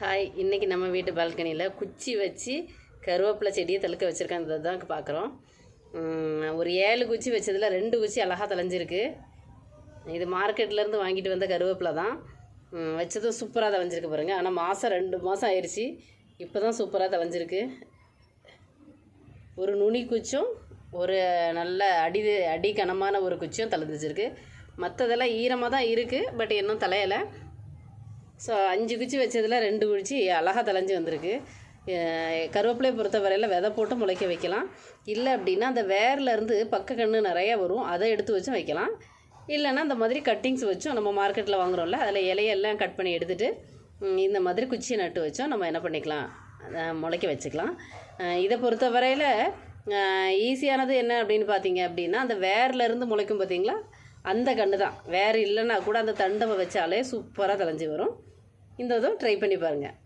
Hi இன்றைக்கி நம்ம வீட்டு பால்கனியில் குச்சி வச்சு கருவேப்பிலை செடியை தழுக்க வச்சுருக்கேன் இதை தான் பார்க்குறோம். ஒரு ஏழு குச்சி வச்சதில் ரெண்டு குச்சி அழகாக தலைஞ்சிருக்கு இது மார்க்கெட்லேருந்து வாங்கிட்டு வந்த கருவேப்பிலை தான். வச்சதும் சூப்பராக தலைஞ்சிருக்கு பாருங்கள் ஆனால் மாதம் ரெண்டு மாதம் ஆயிடுச்சு இப்போ தான் சூப்பராக தலைஞ்சிருக்கு ஒரு நுனி குச்சும் ஒரு நல்ல அடி அடி கனமான ஒரு குச்சியும் தலைஞ்சிருக்கு மற்றதெல்லாம் ஈரமாக தான் இருக்குது பட் இன்னும் தலையலை ஸோ அஞ்சு குச்சி வச்சதில் ரெண்டு குச்சி அழகாக தலைஞ்சு வந்திருக்கு. கருவேப்பிலையை பொறுத்த வரையில் விதை போட்டு முளைக்க வைக்கலாம். இல்லை அப்படின்னா அந்த வேர்லேருந்து பக்க கன்று நிறையா வரும். அதை எடுத்து வச்சும் வைக்கலாம். இல்லைன்னா அந்த மாதிரி கட்டிங்ஸ் வச்சும் நம்ம மார்க்கெட்டில் வாங்குறோம்ல அதில் இலையெல்லாம் கட் பண்ணி எடுத்துகிட்டு இந்த மாதிரி குச்சியை நட்டு வச்சோம் நம்ம என்ன பண்ணிக்கலாம்? முளைக்க வச்சுக்கலாம். இதை பொறுத்த வரையில் ஈஸியானது என்ன அப்படின்னு பார்த்தீங்க அப்படின்னா அந்த வேர்லேருந்து முளைக்கும் பார்த்தீங்களா அந்த கன்று தான் வேறு இல்லைன்னா கூட அந்த தண்டை வச்சாலே சூப்பராக தலைஞ்சு வரும். இந்த இதுவும் ட்ரை பண்ணி பாருங்கள்